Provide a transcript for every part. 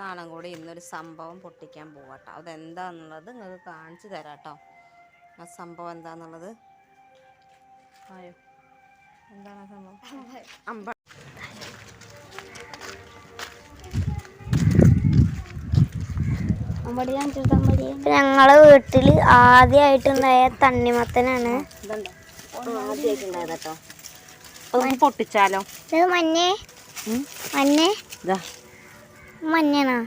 മൂന്നാളും കൂടി ഇന്നൊരു സംഭവം പൊട്ടിക്കാൻ പോവാട്ടോ. അതെന്താന്നുള്ളത് നിങ്ങൾക്ക് കാണിച്ചു തരാം കേട്ടോ ആ സംഭവം എന്താന്നുള്ളത്? ആയോ? എന്താണ് ആ സംഭവം? അമ്പ ഞങ്ങളെ വീട്ടിൽ ആദ്യമായിട്ടുണ്ടായ തണ്ണിമത്തനാണ്. ആദ്യമായിട്ടുണ്ടായത് കേട്ടോ പൊട്ടിച്ചാലോ? മഞ്ഞേ? മഞ്ഞേ? ഇതാ. മഞ്ഞയാണോ?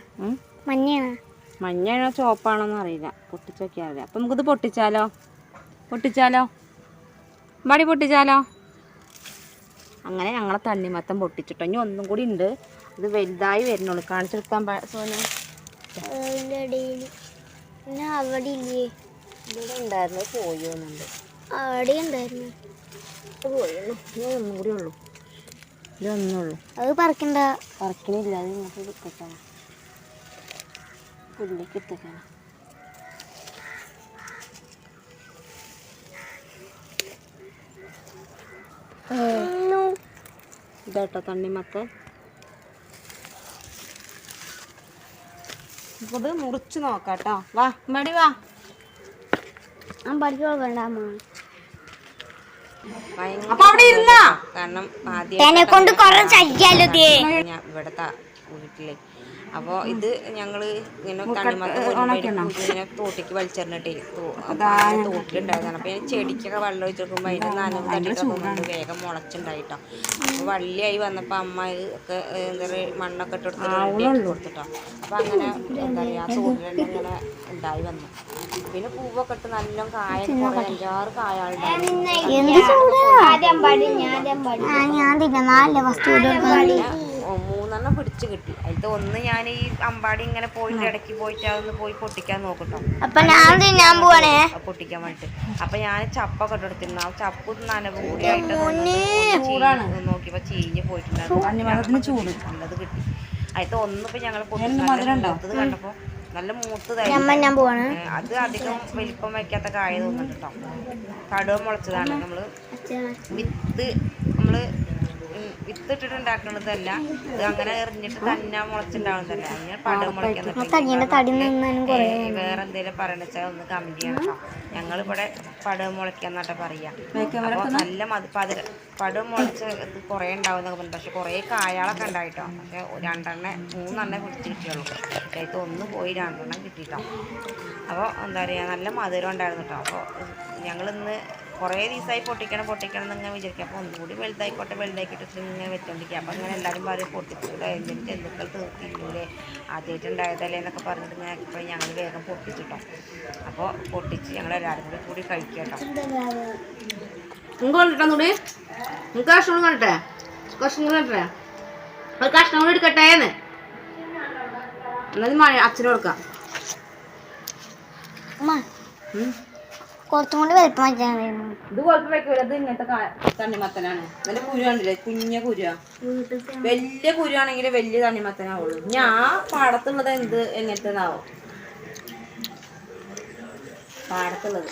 ചുവപ്പാണോന്ന് അറിയില്ല. പൊട്ടിച്ചൊക്കെ അറിയാം അപ്പം നമുക്കിത് പൊട്ടിച്ചാലോ? പൊട്ടിച്ചാലോ? മടി പൊട്ടിച്ചാലോ? അങ്ങനെ ഞങ്ങളെ തണ്ണിമത്തം പൊട്ടിച്ചിട്ടോ. ഇനി ഒന്നും കൂടി ഉണ്ട്. ഇത് വലുതായി വരുന്നുള്ളൂ. കാണിച്ചെടുക്കാൻ സോനു. അവിടെ ഇല്ലേ? ഇവിടെ ഉണ്ടായിരുന്നു. പോയോന്നുണ്ട് അവിടെ ഉണ്ടായിരുന്നു. ഒന്നും കൂടി ഉള്ളൂ. ഇതൊന്നേ അത് പറക്കണ്ട. പറക്കണില്ല അത് ഇങ്ങോട്ട് കിട്ടക്കണം പുല്ലേക്ക് ഇട്ടേക്കാണ് ഇതാട്ടോ തണ്ണിമത്തൻ ഇത് മുറിച്ച് നോക്കാട്ടോ. വാ മടി വാ. ഞാൻ പഠിച്ചു അമ്മ. അപ്പൊ അവിടെ ഇരുന്ന? കാരണം എന്നെ കൊണ്ട് കൊറേ ഇവിടത്തെ വീട്ടിലെ. അപ്പൊ ഇത് ഞങ്ങൾ ഇങ്ങനെ ഇങ്ങനെ തോട്ടിക്ക് വലിച്ചെറിഞ്ഞിട്ടേ തോട്ടിലുണ്ടായതാണ് അപ്പൊ ഞാൻ ചെടിക്കൊക്കെ വെള്ളം ഒഴിച്ചെടുക്കുമ്പോ അതിന് നനവ് തട്ടിട്ട് വേഗം മുളച്ചുണ്ടായിട്ടോ. അപ്പൊ വള്ളിയായി വന്നപ്പോ അമ്മ ഒക്കെ എന്താ പറയുക മണ്ണൊക്കെ ഇട്ട് കൊടുത്തിട്ട് കൊടുത്തിട്ടോ. അപ്പൊ അങ്ങനെ എന്താ പറയാ തോട്ടിൽ ഇങ്ങനെ ഉണ്ടായി വന്നു. പിന്നെ പൂവൊക്കെ ഇട്ട് നല്ല കായ അഞ്ചാറ് മൂന്നെണ്ണം പിടിച്ച് കിട്ടി. അതിലത്തെ ഒന്ന് ഞാൻ ഈ അമ്പാടി ഇങ്ങനെ പോയിട്ട് ഇടയ്ക്ക് പോയിട്ട് അതൊന്ന് പോയി പൊട്ടിക്കാൻ നോക്കട്ടോ. അപ്പൊ ഞാൻ തിന്നാൻ പോവാണേ. അത് പൊട്ടിക്കാൻ വേണ്ടിട്ട്. അപ്പൊ ഞാൻ ചപ്പൊക്കെ ഇട്ടെടുത്തിരുന്നു ആ ചപ്പ് നനവ് നോക്കിയപ്പോ ചീഞ്ഞ് പോയിട്ടുണ്ടായിരുന്നു. നല്ലത് കിട്ടി. അതിലത്തെ ഒന്നിപ്പോ ഞങ്ങൾ പൊട്ടി കണ്ടപ്പോ നല്ല മൂത്തതായി തരും ഞാൻ പോവാണ്. ഏ, അത് അധികം വലിപ്പം വയ്ക്കാത്ത കായ തോന്നുന്നുണ്ട് കേട്ടോ കടുവ മുളച്ചതാണ് നമ്മൾ. വിത്ത് നമ്മൾ ഉം വിത്ത് ഇട്ടിട്ട് ഉണ്ടാക്കുന്നതല്ല ഇത് അങ്ങനെ എറിഞ്ഞിട്ട് തന്നെ മുളച്ചുണ്ടാവുന്നതല്ല അതിന് പടം കുറേ വേറെ എന്തെങ്കിലും പറയണ വെച്ചാൽ ഒന്ന് കമന്റ് ചെയ്യണം ഞങ്ങളിവിടെ പടം മുളയ്ക്കാന്നാട്ടെ പറയാ. നല്ല മതി. പതിര പടം മുളച്ച് ഇത് കുറേ ഉണ്ടാവുന്നൊക്കെ പറഞ്ഞു പക്ഷെ കുറേ കായാളൊക്കെ ഉണ്ടായിട്ടോ. പക്ഷെ രണ്ടെണ്ണം മൂന്നെണ്ണം പിടിച്ച് കിട്ടിയുള്ളൂ. അതായത് ഒന്ന് പോയി രണ്ടെണ്ണം കിട്ടിയിട്ടോ അപ്പോൾ എന്താ പറയുക നല്ല മധുരം ഉണ്ടായിരുന്നു കേട്ടോ അപ്പോൾ ഞങ്ങളിന്ന് കുറേ ദിവസമായി പൊട്ടിക്കണം പൊട്ടിക്കണം എന്ന് ഇങ്ങനെ വിചാരിക്കും. അപ്പോൾ ഒന്നുകൂടി വലുതായിക്കോട്ടെ വലുതാക്കിയിട്ട് ഇങ്ങനെ വെച്ചോണ്ടിരിക്കുക അപ്പോൾ ഇങ്ങനെ എല്ലാവരും പറയും പൊട്ടിച്ചിട്ടില്ല എന്തെങ്കിലും ജന്തുക്കൾ തീർത്തില്ലേ? ആദ്യമായിട്ടുണ്ടായതല്ലേ എന്നൊക്കെ പറഞ്ഞിട്ട് ഇങ്ങനെ ഇപ്പോൾ ഞങ്ങൾ വേഗം പൊട്ടിച്ചിട്ടോ അപ്പോൾ പൊട്ടിച്ച് ഞങ്ങൾ എല്ലാവരും കൂടി കൂടി കഴിക്കുക കേട്ടോ നിങ്ങൾക്ക് കണ്ടിട്ടോ കൂടി നിങ്ങൾക്ക് കഷ്ണം കണ്ടേ കഷ്ണം കണ്ടേ ഒരു കഷ്ണം കൂടി എടുക്കട്ടെ എന്ന്? എന്നാലും മഴ അച്ഛന് കൊടുക്കാം. കുറച്ചും കൂടി വലിപ്പം വെച്ചായിരുന്നു ഇത് കുഴപ്പം വെക്കൂല. ഇത് ഇങ്ങനത്തെ തണ്ണിമത്തനാണ്. നല്ല കുരു കണ്ടില്ലേ? കുഞ്ഞ കുരുവാ. വലിയ കുരുവാണെങ്കിൽ വലിയ തണ്ണിമത്തനാവുള്ളൂ. ഞാൻ പാടത്തുള്ളത് എന്ത് എങ്ങനത്തേന്നാവോ? പാടത്തുള്ളത്.